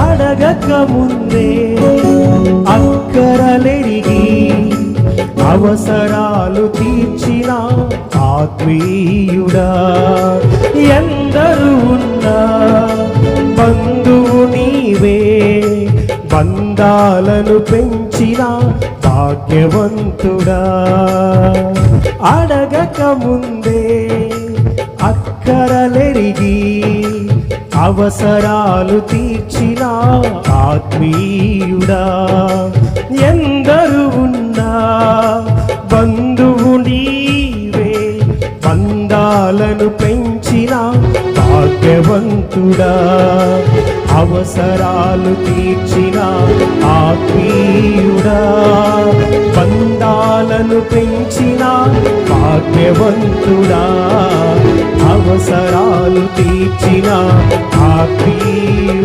అడగక ముందే అక్కరలెరిగి అవసరాలు తీర్చిన ఆత్మీయుడా. ఎందరు ఉన్నా బంధువు నీవే బంధాలను పెంచిన భాగ్యవంతుడా. అడగక ముందే అక్కరలెరిగి అవసరాలు తీర్చిన ఆత్మీయుడా. ఎందరు ఉన్నా బంధువు నీవే బంధాలను పెంచిన భాగ్యవంతుడా. అవసరాలు తీర్చిన ఆత్మీయుడా. బంధాలను పెంచిన భాగ్యవంతుడా. అవసరాలు తీర్చిన ఆత్మీయుడా